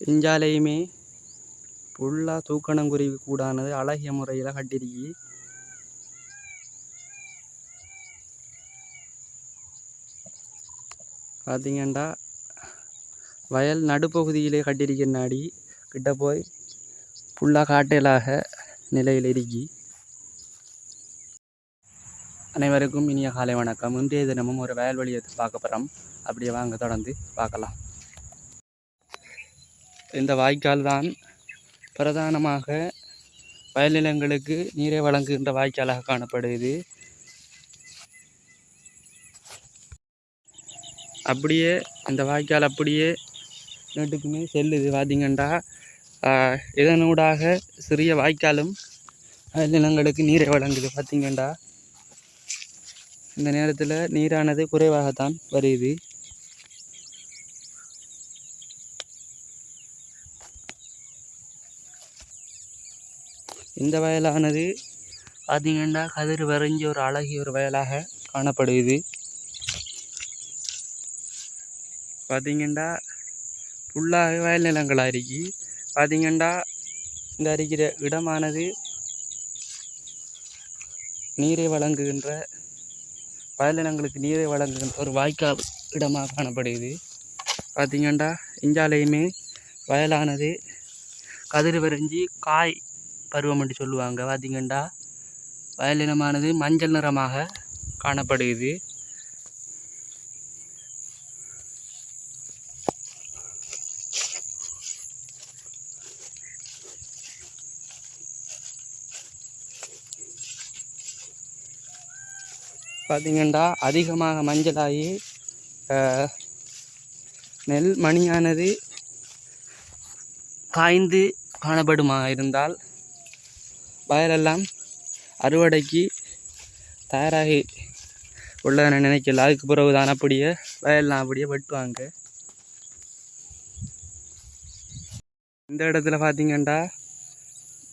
எஞ்சாலையுமே ஃபுல்லாக தூக்கணங்குருவி கூடானது அழகிய முறையில் கட்டிருக்கி. பார்த்தீங்கண்டா வயல் நடுப்பகுதியிலே கட்டியிருக்கிறனாடி கிட்ட போய் ஃபுல்லாக காட்டலாக நிலையில் இருக்கி. அனைவருக்கும் இனிய காலை வணக்கம். இன்றைய தினமும் ஒரு வயல்வெளியை பார்க்க போகிறோம் அப்படியே வாங்க தொடர்ந்து பார்க்கலாம். இந்த வாய்க்கால் தான் பிரதானமாக வயல் நிலங்களுக்கு நீரை வழங்குகின்ற வாய்க்காலாக காணப்படுது அப்படியே இந்த வாய்க்கால் அப்படியே நட்டுக்குமே செல்லுது. பார்த்தீங்கன்னா இதனூடாக சிறிய வாய்க்காலும் வயல் நிலங்களுக்கு நீரை வழங்குது. பார்த்தீங்கன்னா இந்த நேரத்தில் நீரானது குறைவாகத்தான் வருது. இந்த வயலானது பார்த்திங்கன்னா கதிர் வரைஞ்ச ஒரு அழகிய ஒரு வயலாக காணப்படுது பார்த்திங்கண்டா ஃபுல்லாகவே வயல் நிலங்களாக இருக்கு பார்த்தீங்கன்னா இந்த இருக்கிற இடமானது நீரை வழங்குகின்ற வயல் நிலங்களுக்கு நீரை வழங்குகின்ற ஒரு வாய்க்கால் இடமாக காணப்படுகிறது. பார்த்தீங்கன்னா இஞ்சாலையுமே வயலானது கதிர் வரைஞ்சி காய் பருவம் என்று சொல்லுவாங்க. பார்த்திங்கண்டா வயல் நிலமானது மஞ்சள் நிறமாக காணப்படுகிறது. பார்த்திங்கண்டா அதிகமாக மஞ்சளாகி அஹ், நெல் மணியானது காய்ந்து காணப்படுமா இருந்தால் வயலெல்லாம் அறுவடைக்கு தயாராகி உள்ளதென நினைக்கல. அதுக்கு பிறகு தான் அப்படியே வயல்லாம் அப்படியே வெட்டுவாங்க. இந்த இடத்துல பார்த்தீங்கன்னா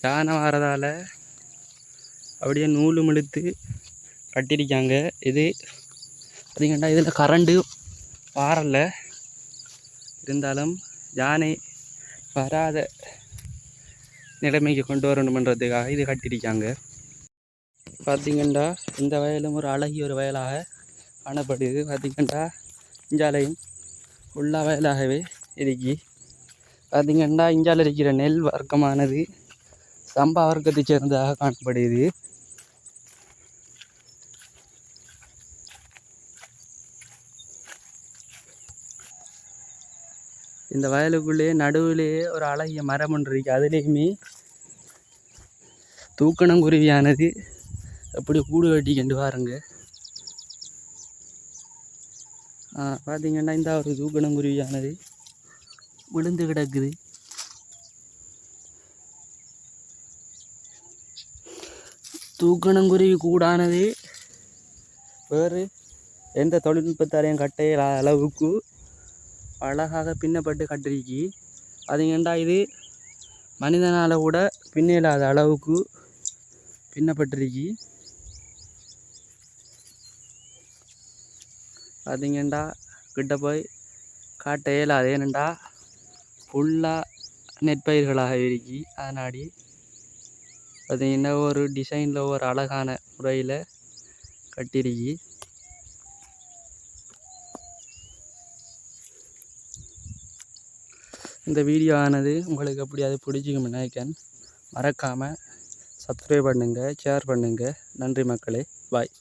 யானை வரதால் அப்படியே நூலும் இழுத்து கட்டியிருக்காங்க. இது பார்த்தீங்கன்னா இதில் கரண்டு வாரலை. இருந்தாலும் யானை வராத நிலைமைக்கு கொண்டு வரணுமன்றதுக்காக இது கட்டியிருக்காங்க. பார்த்தீங்கன்னா இந்த வயலும் ஒரு அழகிய ஒரு வயலாக காணப்படுது. பார்த்தீங்கன்னா இஞ்சாலையும் உள்ள வயலாகவே இருக்கி. பார்த்தீங்கன்னா இஞ்சால இருக்கிற நெல் வர்க்கமானது சம்பா வர்க்கத்தை சேர்ந்ததாக காணப்படுது. இந்த வயலுக்குள்ளேயே நடுவுலேயே ஒரு அழகிய மரம் ஒன்று இருக்கு. அதுலேயுமே தூக்கணங்குருவியானது அப்படி கூடு கட்டிக்கிட்டு பாருங்க ஆ, பார்த்தீங்கன்னா இந்த ஒரு தூக்கணங்குருவியானது விழுந்து கிடக்குது. தூக்கணங்குருவி கூடானது வேறு எந்த தொழில்நுட்பத்தாலையும் கட்டையில அளவுக்கு அழகாக பின்னப்பட்டு கட்டிருக்கி அதுங்கண்டா இது? மனிதனால் கூட பின்னில்லாத அளவுக்கு பின்னப்பட்டிருக்கி. பார்த்தீங்கண்டா கிட்ட போய் காட்ட இயலாது? ஏனண்டா? ஃபுல்லாக நெற்பயிர்களாக இருக்கி அதனாடி பார்த்தீங்கன்னா ஒரு டிசைனில் ஒரு அழகான முறையில் கட்டிருக்கி. இந்த வீடியோ ஆனது உங்களுக்கு எப்படியாவது பிடிச்சிக்கும் நினைக்கிறேன். மறக்காமல் சப்ஸ்கிரைப் பண்ணுங்கள் ஷேர் பண்ணுங்கள் நன்றி மக்களே. பாய்